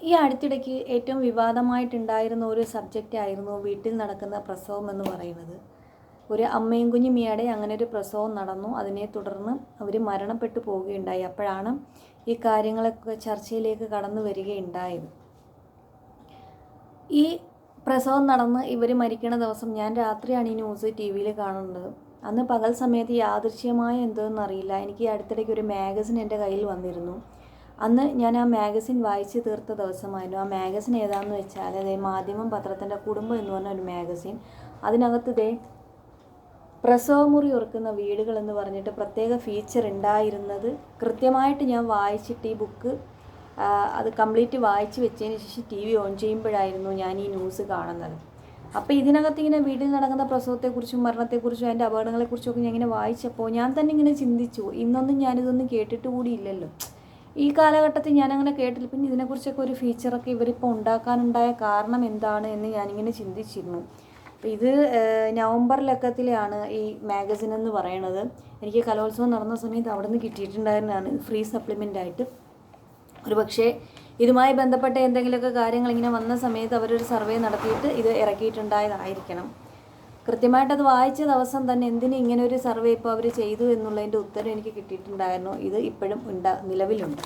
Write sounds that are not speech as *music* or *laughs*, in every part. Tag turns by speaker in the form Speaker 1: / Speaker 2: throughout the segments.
Speaker 1: ഈ അടുത്തിടയ്ക്ക് ഏറ്റവും വിവാദമായിട്ടുണ്ടായിരുന്ന ഒരു സബ്ജക്റ്റ് ആയിരുന്നു വീട്ടിൽ നടക്കുന്ന പ്രസവം എന്ന് പറയുന്നത്. ഒരു അമ്മയും കുഞ്ഞും ഈയിടെ അങ്ങനെ ഒരു പ്രസവം നടന്നു. അതിനെ തുടർന്ന് അവർ മരണപ്പെട്ടു പോവുകയുണ്ടായി. അപ്പോഴാണ് ഈ കാര്യങ്ങളൊക്കെ ചർച്ചയിലേക്ക് കടന്നു വരികയുണ്ടായത്. ഈ പ്രസവം നടന്ന് ഇവർ മരിക്കണ ദിവസം ഞാൻ രാത്രിയാണ് ഈ ന്യൂസ് ടി വിയിൽ കാണുന്നത്. അന്ന് പകൽ സമയത്ത് യാദൃശ്യമായ എന്തോന്നറിയില്ല എനിക്ക് അടുത്തിടയ്ക്ക് ഒരു മാഗസിൻ എന്റെ കയ്യിൽ വന്നിരുന്നു. അന്ന് ഞാൻ ആ മാഗസിൻ വായിച്ച് തീർത്ത ദിവസമായിരുന്നു. ആ മാഗസിൻ ഏതാണെന്ന് വെച്ചാൽ അതേ മാധ്യമം പത്രത്തിന്റെ കുടുംബം എന്ന് പറഞ്ഞ ഒരു മാഗസിൻ. അതിനകത്ത് ഇതേ പ്രസവമുറി ഉറക്കുന്ന വീടുകൾ എന്ന് പറഞ്ഞിട്ട് പ്രത്യേക ഫീച്ചർ ഉണ്ടായിരുന്നത് കൃത്യമായിട്ട് ഞാൻ വായിച്ചിട്ട് ഈ ബുക്ക് അത് കംപ്ലീറ്റ് വായിച്ച് വെച്ചതിന് ശേഷം ടി വി ഓൺ ചെയ്യുമ്പോഴായിരുന്നു ഞാൻ ഈ ന്യൂസ് കാണുന്നത്. അപ്പോൾ ഇതിനകത്ത് ഇങ്ങനെ വീട്ടിൽ നടക്കുന്ന പ്രസവത്തെക്കുറിച്ചും മരണത്തെക്കുറിച്ചും അതിന്റെ അപകടങ്ങളെക്കുറിച്ചും ഒക്കെ ഞാൻ ഇങ്ങനെ വായിച്ചപ്പോൾ ഞാൻ തന്നെ ഇങ്ങനെ ചിന്തിച്ചു. ഇന്നൊന്നും ഞാനിതൊന്നും കേട്ടിട്ട് കൂടിയില്ലല്ലോ ഈ കാലഘട്ടത്തിൽ ഞാനങ്ങനെ കേട്ടില്ല. പിന്നെ ഇതിനെക്കുറിച്ചൊക്കെ ഒരു ഫീച്ചറൊക്കെ ഇവരിപ്പോൾ ഉണ്ടാക്കാനുണ്ടായ കാരണം എന്താണ് എന്ന് ഞാനിങ്ങനെ ചിന്തിച്ചിരുന്നു. അപ്പോൾ ഇത് നവംബർ ലക്കത്തിലാണ് ഈ മാഗസിൻ എന്ന് പറയണത് എനിക്ക് കലോത്സവം നടന്ന സമയത്ത് അവിടെ നിന്ന് കിട്ടിയിട്ടുണ്ടായിരുന്നതാണ്. ഫ്രീ സപ്ലിമെന്റ് ആയിട്ട്. ഒരു പക്ഷേ ഇതുമായി ബന്ധപ്പെട്ട എന്തെങ്കിലുമൊക്കെ കാര്യങ്ങൾ ഇങ്ങനെ വന്ന സമയത്ത് അവരൊരു സർവേ നടത്തിയിട്ട് ഇത് ഇറക്കിയിട്ടുണ്ടായതായിരിക്കണം. കൃത്യമായിട്ട് അത് വായിച്ച ദിവസം തന്നെ എന്തിന് ഇങ്ങനെ ഒരു സർവേ ഇപ്പോൾ അവർ ചെയ്തു എന്നുള്ളതിന്റെ ഉത്തരം എനിക്ക് കിട്ടിയിട്ടുണ്ടായിരുന്നു. ഇത് ഇപ്പോഴും ഉണ്ടാ നിലവിലുണ്ട്.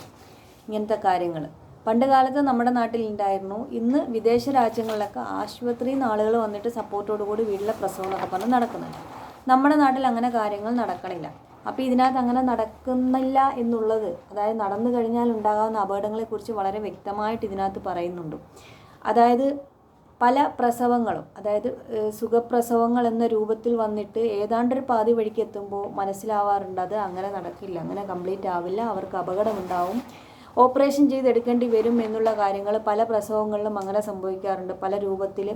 Speaker 1: ഇങ്ങനത്തെ കാര്യങ്ങൾ. പണ്ട് കാലത്ത് നമ്മുടെ നാട്ടിൽ ഉണ്ടായിരുന്നു ഇന്ന് വിദേശ രാജ്യങ്ങളിലൊക്കെ ആശുപത്രിയിൽ നിന്ന് ആളുകൾ വന്നിട്ട് സപ്പോർട്ടോടു കൂടി വീട്ടിലെ പ്രസവം എന്നൊക്കെ പറഞ്ഞ് നടക്കുന്നുണ്ട്. നമ്മുടെ നാട്ടിൽ അങ്ങനെ കാര്യങ്ങൾ നടക്കണില്ല. അപ്പോൾ ഇതിനകത്ത് അങ്ങനെ നടക്കുന്നില്ല എന്നുള്ളത് അതായത് നടന്നു കഴിഞ്ഞാൽ ഉണ്ടാകാവുന്ന അപകടങ്ങളെക്കുറിച്ച് വളരെ വ്യക്തമായിട്ട് ഇതിനകത്ത് പറയുന്നുണ്ട്. അതായത് പല പ്രസവങ്ങളും അതായത് സുഖപ്രസവങ്ങൾ എന്ന രൂപത്തിൽ വന്നിട്ട് ഏതാണ്ടൊരു പാതി വഴിക്ക് എത്തുമ്പോൾ മനസ്സിലാവാറുണ്ട് അത് അങ്ങനെ നടക്കില്ല അങ്ങനെ കംപ്ലീറ്റ് ആവില്ല അവർക്ക് അപകടമുണ്ടാവും. ഓപ്പറേഷൻ ചെയ്തെടുക്കേണ്ടി വരും എന്നുള്ള കാര്യങ്ങൾ പല പ്രസവങ്ങളിലും അങ്ങനെ സംഭവിക്കാറുണ്ട്. പല രൂപത്തിൽ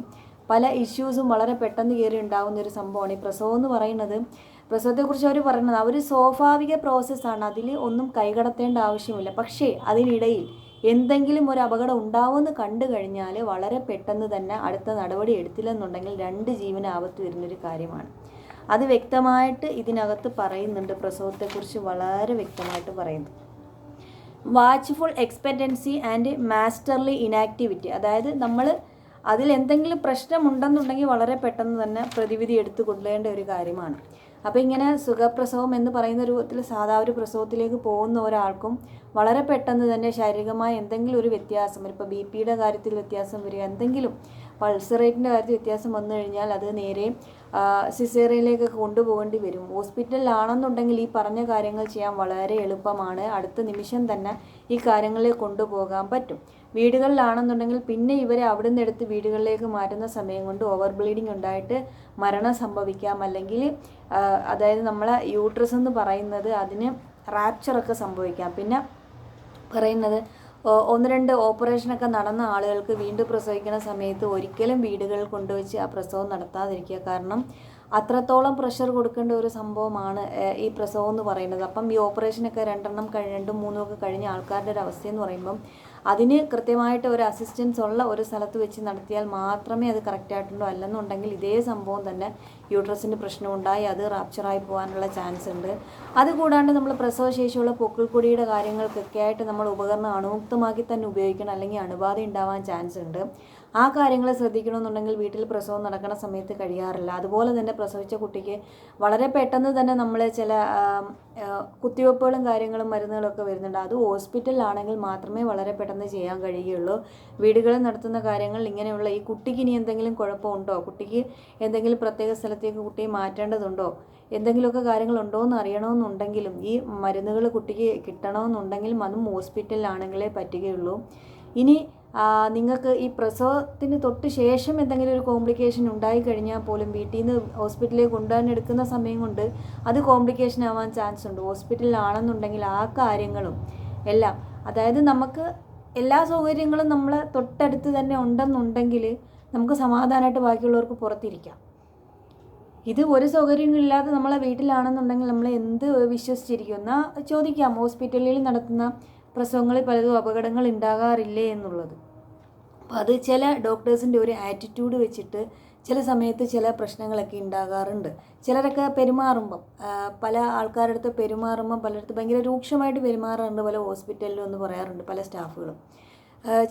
Speaker 1: പല ഇഷ്യൂസും വളരെ പെട്ടെന്ന് കയറി ഉണ്ടാകുന്ന ഒരു സംഭവമാണ്. ഈ പ്രസവം എന്ന് പറയുന്നത് പ്രസവത്തെക്കുറിച്ച് അവർ പറയുന്നത് അവർ സ്വാഭാവിക പ്രോസസ്സാണ് അതിൽ ഒന്നും കൈകടത്തേണ്ട ആവശ്യമില്ല. പക്ഷേ അതിനിടയിൽ എന്തെങ്കിലും ഒരു അപകടം ഉണ്ടാവുമെന്ന് കണ്ടു കഴിഞ്ഞാൽ വളരെ പെട്ടെന്ന് തന്നെ അടുത്ത നടപടി എടുത്തില്ലെന്നുണ്ടെങ്കിൽ രണ്ട് ജീവന് ആപത്ത് വരുന്നൊരു കാര്യമാണ്. അത് വ്യക്തമായിട്ട് ഇതിനകത്ത് പറയുന്നുണ്ട്. പ്രസവത്തെക്കുറിച്ച് വളരെ വ്യക്തമായിട്ട് പറയുന്നു. Watchful expectancy and masterly inactivity അതായത് നമ്മൾ അതിൽ എന്തെങ്കിലും പ്രശ്നമുണ്ടെന്നുണ്ടെങ്കിൽ വളരെ പെട്ടെന്ന് തന്നെ പ്രതിവിധി എടുത്തു കൊള്ളേണ്ട ഒരു കാര്യമാണ്. അപ്പോൾ ഇങ്ങനെ സുഖപ്രസവം എന്ന് പറയുന്ന രൂപത്തിൽ സാധാ ഒരു പ്രസവത്തിലേക്ക് പോകുന്ന ഒരാൾക്കും വളരെ പെട്ടെന്ന് തന്നെ ശാരീരികമായ എന്തെങ്കിലും ഒരു വ്യത്യാസം ഇപ്പോൾ ബി പിയുടെ കാര്യത്തിൽ വ്യത്യാസം വരിക എന്തെങ്കിലും പൾസ് റേറ്റിന്റെ കാര്യത്തിൽ വ്യത്യാസം വന്നു കഴിഞ്ഞാൽ അത് നേരെ സിസേറിയയിലേക്ക് കൊണ്ടുപോകേണ്ടി വരും. ഹോസ്പിറ്റലിലാണെന്നുണ്ടെങ്കിൽ ഈ പറഞ്ഞ കാര്യങ്ങൾ ചെയ്യാൻ വളരെ എളുപ്പമാണ്. അടുത്ത നിമിഷം തന്നെ ഈ കാര്യങ്ങളെ കൊണ്ടുപോകാൻ പറ്റും. വീടുകളിലാണെന്നുണ്ടെങ്കിൽ പിന്നെ ഇവരെ അവിടെ നിന്ന് എടുത്ത് വീടുകളിലേക്ക് മാറ്റുന്ന സമയം കൊണ്ട് ഓവർ ബ്ലീഡിങ് ഉണ്ടായിട്ട് മരണം സംഭവിക്കാം. അല്ലെങ്കിൽ അതായത് നമ്മളെ യൂട്രസ് എന്ന് പറയുന്നത് അതിന് റാപ്ചറൊക്കെ സംഭവിക്കാം. പിന്നെ പറയുന്നത് ഒന്ന് രണ്ട് ഓപ്പറേഷനൊക്കെ നടന്ന ആളുകൾക്ക് വീണ്ടും പ്രസവിക്കുന്ന സമയത്ത് ഒരിക്കലും വീടുകളിൽ കൊണ്ടുവച്ച് ആ പ്രസവം നടത്താതിരിക്കുക. കാരണം അത്രത്തോളം പ്രഷർ കൊടുക്കേണ്ട ഒരു സംഭവമാണ് ഈ പ്രസവം എന്ന് പറയുന്നത്. അപ്പം ഈ ഓപ്പറേഷനൊക്കെ രണ്ടെണ്ണം കഴി രണ്ടും മൂന്നും ഒക്കെ കഴിഞ്ഞ ആൾക്കാരുടെ ഒരു അവസ്ഥയെന്ന് പറയുമ്പം അതിന് കൃത്യമായിട്ട് ഒരു അസിസ്റ്റൻസ് ഉള്ള ഒരു സ്ഥലത്ത് വെച്ച് നടത്തിയാൽ മാത്രമേ അത് കറക്റ്റായിട്ടുണ്ടോ അല്ലെന്നുണ്ടെങ്കിൽ ഇതേ സംഭവം തന്നെ യൂട്രസിന് പ്രശ്നമുണ്ടായി അത് റാപ്ചറായി പോകാനുള്ള ചാൻസ് ഉണ്ട്. അതുകൂടാണ്ട് നമ്മൾ പ്രസവശേഷിയുള്ള പൊക്കിൾക്കൊടിയുടെ കാര്യങ്ങൾക്കൊക്കെ ആയിട്ട് നമ്മൾ ഉപകരണം അണുമുക്തമാക്കി തന്നെ ഉപയോഗിക്കണം അല്ലെങ്കിൽ അണുബാധ ഉണ്ടാവാൻ ചാൻസ് ഉണ്ട്. ആ കാര്യങ്ങൾ ശ്രദ്ധിക്കണമെന്നുണ്ടെങ്കിൽ വീട്ടിൽ പ്രസവം നടക്കുന്ന സമയത്ത് കഴിയാറില്ല. അതുപോലെ തന്നെ പ്രസവിച്ച കുട്ടിക്ക് വളരെ പെട്ടെന്ന് തന്നെ നമ്മൾ ചില കുത്തിവെപ്പുകളും കാര്യങ്ങളും മരുന്നുകളൊക്കെ വരുന്നുണ്ട്. അത് ഹോസ്പിറ്റലിലാണെങ്കിൽ മാത്രമേ വളരെ പെട്ടെന്ന് ചെയ്യാൻ കഴിയുകയുള്ളൂ. വീടുകളിൽ നടത്തുന്ന കാര്യങ്ങൾ ഇങ്ങനെയുള്ള ഈ കുട്ടിക്ക് ഇനി എന്തെങ്കിലും കുഴപ്പമുണ്ടോ? കുട്ടിക്ക് എന്തെങ്കിലും പ്രത്യേക സ്ഥലത്തേക്ക് കുട്ടിയെ മാറ്റേണ്ടതുണ്ടോ? എന്തെങ്കിലുമൊക്കെ കാര്യങ്ങളുണ്ടോ എന്ന് അറിയണമെന്നുണ്ടെങ്കിലും ഈ മരുന്നുകൾ കുട്ടിക്ക് കിട്ടണമെന്നുണ്ടെങ്കിലും അതും ഹോസ്പിറ്റലിലാണെങ്കിലേ പറ്റുകയുള്ളൂ. ഇനി നിങ്ങൾക്ക് ഈ പ്രസവത്തിന് തൊട്ട് ശേഷം എന്തെങ്കിലും ഒരു കോംപ്ലിക്കേഷൻ ഉണ്ടായി കഴിഞ്ഞാൽ പോലും വീട്ടിൽ നിന്ന് ഹോസ്പിറ്റലിലേക്ക് കൊണ്ടുപോകാൻ എടുക്കുന്ന സമയം കൊണ്ട് അത് കോംപ്ലിക്കേഷൻ ആവാൻ ചാൻസ് ഉണ്ട്. ഹോസ്പിറ്റലിലാണെന്നുണ്ടെങ്കിൽ ആ കാര്യങ്ങളും എല്ലാം അതായത് നമുക്ക് എല്ലാ സൗകര്യങ്ങളും നമ്മൾ തൊട്ടടുത്ത് തന്നെ ഉണ്ടെന്നുണ്ടെങ്കിൽ നമുക്ക് സമാധാനമായിട്ട് ബാക്കിയുള്ളവർക്ക് പുറത്തിരിക്കാം. ഇത് ഒരു സൗകര്യങ്ങളില്ലാതെ നമ്മളെ വീട്ടിലാണെന്നുണ്ടെങ്കിൽ നമ്മൾ എന്ത് വിശ്വസിച്ചിരിക്കും? എന്നാൽ ചോദിക്കാം. ഹോസ്പിറ്റലിൽ നടത്തുന്ന പ്രസവങ്ങളിൽ പലതും അപകടങ്ങൾ ഉണ്ടാകാറില്ലേ എന്നുള്ളത്. അപ്പോൾ അത് ചില ഡോക്ടേഴ്സിന്റെ ഒരു ആറ്റിറ്റ്യൂഡ് വെച്ചിട്ട് ചില സമയത്ത് ചില പ്രശ്നങ്ങളൊക്കെ ഉണ്ടാകാറുണ്ട്. ചിലരൊക്കെ പെരുമാറുമ്പം പല ആൾക്കാരുടെ അടുത്ത് പെരുമാറുമ്പം പലയിടത്ത് ഭയങ്കര രൂക്ഷമായിട്ട് പെരുമാറാറുണ്ട് പല ഹോസ്പിറ്റലിലും എന്ന് പറയാറുണ്ട് പല സ്റ്റാഫുകളും.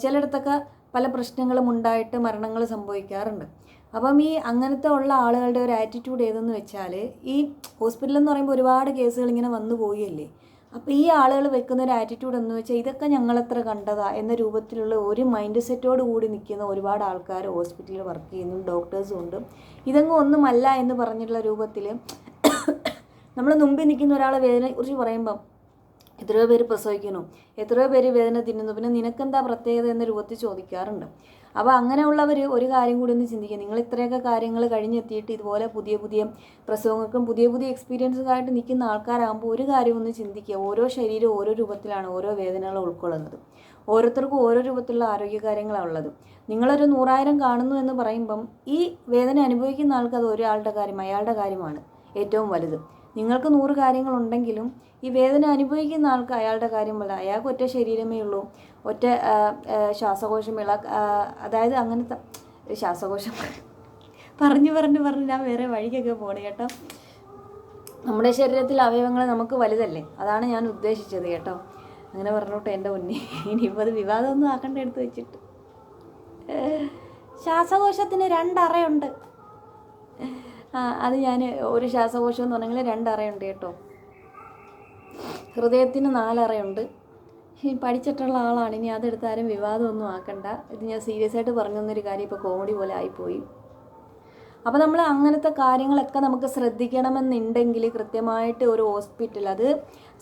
Speaker 1: ചിലയിടത്തൊക്കെ പല പ്രശ്നങ്ങളും ഉണ്ടായിട്ട് മരണങ്ങൾ സംഭവിക്കാറുണ്ട്. അപ്പം ഈ അങ്ങനത്തെ ഉള്ള ആളുകളുടെ ഒരു ആറ്റിറ്റ്യൂഡ് ഏതെന്ന് വെച്ചാൽ ഈ ഹോസ്പിറ്റലെന്ന് പറയുമ്പോൾ ഒരുപാട് കേസുകൾ ഇങ്ങനെ വന്നു പോവുകയല്ലേ? അപ്പോൾ ഈ ആളുകൾ വെക്കുന്ന ഒരു ആറ്റിറ്റ്യൂഡ് എന്ന് വെച്ചാൽ ഇതൊക്കെ ഞങ്ങളെത്ര കണ്ടതാ എന്ന രൂപത്തിലുള്ള ഒരു മൈൻഡ് സെറ്റോട് കൂടി നിൽക്കുന്ന ഒരുപാട് ആൾക്കാർ ഹോസ്പിറ്റലിൽ വർക്ക് ചെയ്യുന്നു ഡോക്ടേഴ്സും ഉണ്ട്. ഇതങ്ങ് ഒന്നുമല്ല എന്ന് പറഞ്ഞിട്ടുള്ള രൂപത്തിൽ *coughs* നമ്മൾ മുമ്പിൽ നിൽക്കുന്ന ഒരാളെ വേദനയെക്കുറിച്ച് പറയുമ്പം എത്രയോ പേര് പ്രസവിക്കുന്നു. എത്രയോ പേര് വേദന തിന്നുന്നു. പിന്നെ നിനക്കെന്താ പ്രത്യേകത എന്ന രൂപത്തിൽ ചോദിക്കാറുണ്ട്. അപ്പോൾ അങ്ങനെയുള്ളവർ ഒരു കാര്യം കൂടി ഒന്ന് ചിന്തിക്കുക നിങ്ങൾ ഇത്രയൊക്കെ കാര്യങ്ങൾ കഴിഞ്ഞെത്തിയിട്ട് ഇതുപോലെ പുതിയ പുതിയ പ്രസവങ്ങൾക്കും പുതിയ പുതിയ എക്സ്പീരിയൻസുമായിട്ട് നിൽക്കുന്ന ആൾക്കാരാകുമ്പോൾ ഒരു കാര്യം ഒന്ന് ചിന്തിക്കുക. ഓരോ ശരീരം ഓരോ രൂപത്തിലാണ് ഓരോ വേദനകൾ ഉൾക്കൊള്ളുന്നത്. ഓരോരുത്തർക്കും ഓരോ രൂപത്തിലുള്ള ആരോഗ്യകാര്യങ്ങളാണ് ഉള്ളത്. നിങ്ങളൊരു നൂറായിരം കാണുന്നു എന്ന് പറയുമ്പം ഈ വേദന അനുഭവിക്കുന്ന ആൾക്ക് ഒരാളുടെ കാര്യം അയാളുടെ കാര്യമാണ് ഏറ്റവും വലുത്. നിങ്ങൾക്ക് നൂറ് കാര്യങ്ങളുണ്ടെങ്കിലും ഈ വേദന അനുഭവിക്കുന്ന ആൾക്ക് അയാളുടെ കാര്യമല്ല അയാൾക്ക് ഒറ്റ ശരീരമേ ഉള്ളൂ. ഒറ്റ ആ, അതായത് അങ്ങനത്തെ ശ്വാസകോശം *laughs* പറഞ്ഞു പറഞ്ഞു പറഞ്ഞ് ഞാൻ വേറെ വഴിക്കൊക്കെ പോണേ കേട്ടോ. നമ്മുടെ ശരീരത്തിലെ അവയവങ്ങൾ നമുക്ക് വലുതല്ലേ? അതാണ് ഞാൻ ഉദ്ദേശിച്ചത് കേട്ടോ. അങ്ങനെ പറഞ്ഞോട്ടെ എന്റെ മുന്നേ *laughs* ഇനിയിപ്പോൾ അത് വിവാദമൊന്നും ആക്കണ്ട എടുത്ത് വെച്ചിട്ട്. ശ്വാസകോശത്തിന് രണ്ടറയുണ്ട്. അത് ഞാൻ ഒരു ശ്വാസകോശം എന്ന് പറഞ്ഞെങ്കിൽ രണ്ടറയുണ്ട് കേട്ടോ. ഹൃദയത്തിന് നാലറയുണ്ട്. പഠിച്ചിട്ടുള്ള ആളാണ് ഇനി അതെടുത്താലും വിവാദമൊന്നും ആക്കണ്ട. ഇത് ഞാൻ സീരിയസ് ആയിട്ട് പറഞ്ഞു തന്നൊരു കാര്യം ഇപ്പോൾ കോമഡി പോലെ ആയിപ്പോയി. അപ്പോൾ നമ്മൾ അങ്ങനത്തെ കാര്യങ്ങളൊക്കെ നമുക്ക് ശ്രദ്ധിക്കണമെന്നുണ്ടെങ്കിൽ കൃത്യമായിട്ട് ഒരു ഹോസ്പിറ്റൽ അത്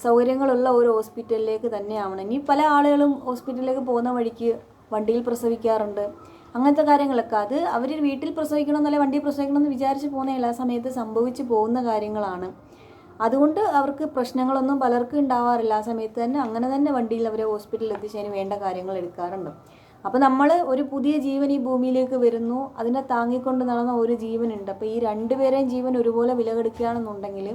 Speaker 1: സൗകര്യങ്ങളുള്ള ഒരു ഹോസ്പിറ്റലിലേക്ക് തന്നെ ഇനി പല ആളുകളും ഹോസ്പിറ്റലിലേക്ക് പോകുന്ന വഴിക്ക് വണ്ടിയിൽ പ്രസവിക്കാറുണ്ട്. അങ്ങനത്തെ കാര്യങ്ങളൊക്കെ. അത് അവർ വീട്ടിൽ പ്രസവിക്കണമെന്നല്ല വണ്ടിയിൽ പ്രസവിക്കണമെന്ന് വിചാരിച്ച് പോകുന്നതല്ല. ആ സമയത്ത് സംഭവിച്ചു പോകുന്ന കാര്യങ്ങളാണ്. അതുകൊണ്ട് അവർക്ക് പ്രശ്നങ്ങളൊന്നും പലർക്കും ഉണ്ടാവാറില്ല. ആ സമയത്ത് തന്നെ അങ്ങനെ തന്നെ വണ്ടിയിൽ അവരെ ഹോസ്പിറ്റലിൽ എത്തിച്ചതിന് വേണ്ട കാര്യങ്ങൾ എടുക്കാറുണ്ട്. അപ്പോൾ നമ്മൾ ഒരു പുതിയ ജീവൻ ഈ ഭൂമിയിലേക്ക് വരുന്നു. അതിനെ താങ്ങിക്കൊണ്ട് നടന്ന ഒരു ജീവനുണ്ട്. അപ്പോൾ ഈ രണ്ടുപേരെയും ജീവൻ ഒരുപോലെ വില കൊടുക്കുകയാണെന്നുണ്ടെങ്കിൽ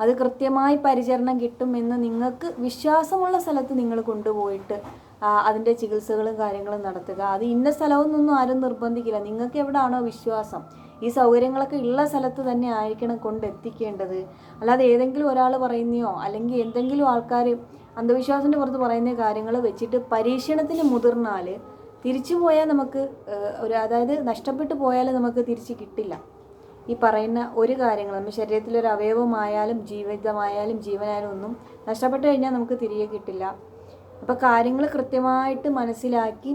Speaker 1: അത് കൃത്യമായി പരിചരണം കിട്ടുമെന്ന് നിങ്ങൾക്ക് വിശ്വാസമുള്ള സ്ഥലത്ത് നിങ്ങൾ കൊണ്ടുപോയിട്ട് അതിന്റെ ചികിത്സകളും കാര്യങ്ങളും നടത്തുക. അത് ഇന്ന സ്ഥലമൊന്നും ആരും നിർബന്ധിക്കില്ല. നിങ്ങൾക്ക് എവിടെയാണോ വിശ്വാസം? ഈ സൗകര്യങ്ങളൊക്കെ ഉള്ള സ്ഥലത്ത് തന്നെ ആയിരിക്കണം കൊണ്ടെത്തിക്കേണ്ടത് അല്ലാതെ ഏതെങ്കിലും ഒരാൾ പറയുന്നയോ അല്ലെങ്കിൽ എന്തെങ്കിലും ആൾക്കാർ അന്ധവിശ്വാസത്തിന്റെ പുറത്ത് പറയുന്ന കാര്യങ്ങൾ വെച്ചിട്ട് പരീക്ഷണത്തിന് മുതിർന്നാൽ തിരിച്ചു പോയാൽ നമുക്ക് ഒരു അതായത് നഷ്ടപ്പെട്ടു പോയാൽ നമുക്ക് തിരിച്ച് കിട്ടില്ല. ഈ പറയുന്ന ഒരു കാര്യങ്ങൾ നമ്മുടെ ശരീരത്തിലൊരു അവയവമായാലും ജീവിതമായാലും ജീവനായാലും ഒന്നും നഷ്ടപ്പെട്ടു കഴിഞ്ഞാൽ നമുക്ക് തിരികെ കിട്ടില്ല. അപ്പോൾ കാര്യങ്ങൾ കൃത്യമായിട്ട് മനസ്സിലാക്കി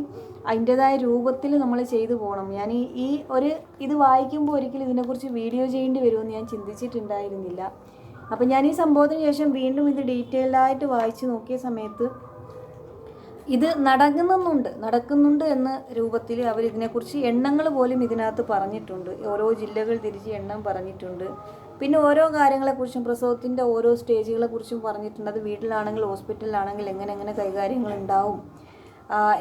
Speaker 1: അതിന്റെതായ രൂപത്തിൽ നമ്മൾ ചെയ്തു പോകണം ഞാൻ ഈ ഒരു ഇത് വായിക്കുമ്പോൾ ഒരിക്കലും ഇതിനെക്കുറിച്ച് വീഡിയോ ചെയ്യേണ്ടി വരുമെന്ന് ഞാൻ ചിന്തിച്ചിട്ടുണ്ടായിരുന്നില്ല. അപ്പം ഞാൻ ഈ സംഭവത്തിന് ശേഷം വീണ്ടും ഇത് ഡീറ്റെയിൽഡായിട്ട് വായിച്ചു നോക്കിയ സമയത്ത് ഇത് നടക്കുന്നുണ്ട് നടക്കുന്നുണ്ട് എന്ന രൂപത്തിൽ അവർ ഇതിനെക്കുറിച്ച് എണ്ണങ്ങൾ പോലും ഇതിനകത്ത് പറഞ്ഞിട്ടുണ്ട്. ഓരോ ജില്ലകൾ തിരിച്ച് എണ്ണം പറഞ്ഞിട്ടുണ്ട്. പിന്നെ ഓരോ കാര്യങ്ങളെക്കുറിച്ചും പ്രസവത്തിന്റെ ഓരോ സ്റ്റേജുകളെക്കുറിച്ചും പറഞ്ഞിട്ടുണ്ട്. അത് വീട്ടിലാണെങ്കിൽ ഹോസ്പിറ്റലിലാണെങ്കിൽ എങ്ങനെ എങ്ങനെ കൈകാര്യങ്ങൾ ഉണ്ടാവും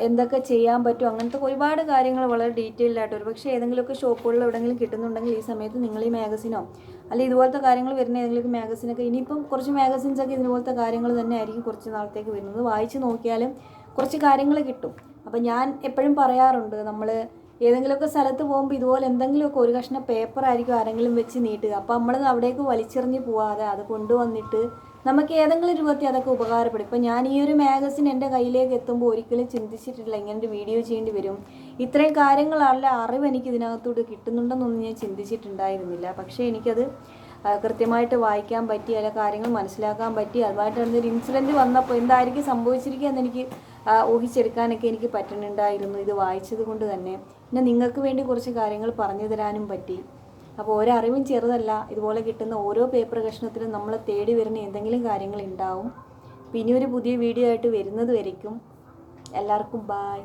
Speaker 1: എന്തൊക്കെ ചെയ്യാൻ പറ്റും അങ്ങനത്തെ ഒരുപാട് കാര്യങ്ങൾ വളരെ ഡീറ്റെയിൽഡ് ആയിട്ട് ഒരു പക്ഷേ ഏതെങ്കിലുമൊക്കെ ഷോപ്പുകളിൽ എവിടെയെങ്കിലും കിട്ടുന്നുണ്ടെങ്കിൽ ഈ സമയത്ത് നിങ്ങൾ ഈ മാഗസിനോ അല്ലെങ്കിൽ ഇതുപോലത്തെ കാര്യങ്ങൾ വരുന്ന ഏതെങ്കിലും മാഗസിനൊക്കെ ഇനിയിപ്പം കുറച്ച് മാഗസിൻസ് ഒക്കെ ഇതുപോലത്തെ കാര്യങ്ങൾ തന്നെ ആയിരിക്കും കുറച്ച് നാളത്തേക്ക് വരുന്നത്. വായിച്ച് നോക്കിയാലും കുറച്ച് കാര്യങ്ങൾ കിട്ടും. അപ്പം ഞാൻ എപ്പോഴും പറയാറുണ്ട് നമ്മൾ ഏതെങ്കിലുമൊക്കെ സ്ഥലത്ത് പോകുമ്പോൾ ഇതുപോലെ എന്തെങ്കിലുമൊക്കെ ഒരു കഷ്ണം പേപ്പർ ആയിരിക്കും ആരെങ്കിലും വെച്ച് നീട്ടുക. അപ്പോൾ നമ്മൾ അവിടേക്ക് വലിച്ചെറിഞ്ഞ് പോവാതെ അത് കൊണ്ടുവന്നിട്ട് നമുക്ക് ഏതെങ്കിലും രൂപത്തിൽ അതൊക്കെ ഉപകാരപ്പെടും. ഇപ്പം ഞാൻ ഈ ഒരു മാഗസിൻ എന്റെ കയ്യിലേക്ക് എത്തുമ്പോൾ ഒരിക്കലും ചിന്തിച്ചിട്ടില്ല ഇങ്ങനെ ഒരു വീഡിയോ ചെയ്യേണ്ടി വരും. ഇത്രയും കാര്യങ്ങളല്ല അറിവ് എനിക്ക് ഇതിനകത്തോട്ട് കിട്ടുന്നുണ്ടെന്നൊന്നും ഞാൻ ചിന്തിച്ചിട്ടുണ്ടായിരുന്നില്ല. പക്ഷേ എനിക്കത് കൃത്യമായിട്ട് വായിക്കാൻ പറ്റി അല്ല കാര്യങ്ങൾ മനസ്സിലാക്കാൻ പറ്റി അതുമായിട്ട് ഒരു ഇൻസിഡന്റ് വന്നപ്പോൾ എന്തായിരിക്കും സംഭവിച്ചിരിക്കുക എന്ന് എനിക്ക് ആ, ഊഹിച്ചെടുക്കാനൊക്കെ എനിക്ക് പറ്റുന്നുണ്ടായിരുന്നു. ഇത് വായിച്ചത് കൊണ്ട് തന്നെ. പിന്നെ നിങ്ങൾക്ക് വേണ്ടി കുറച്ച് കാര്യങ്ങൾ പറഞ്ഞു തരാനും പറ്റി. അപ്പോൾ ഒരറിവും ചെറുതല്ല. ഇതുപോലെ കിട്ടുന്ന ഓരോ പേപ്പർ കഷ്ണത്തിലും നമ്മൾ തേടി വരുന്ന എന്തെങ്കിലും കാര്യങ്ങൾ ഉണ്ടാവും. പിന്നെ ഒരു പുതിയ വീഡിയോ ആയിട്ട് വരുന്നത് വരയ്ക്കും. എല്ലാവർക്കും ബായ്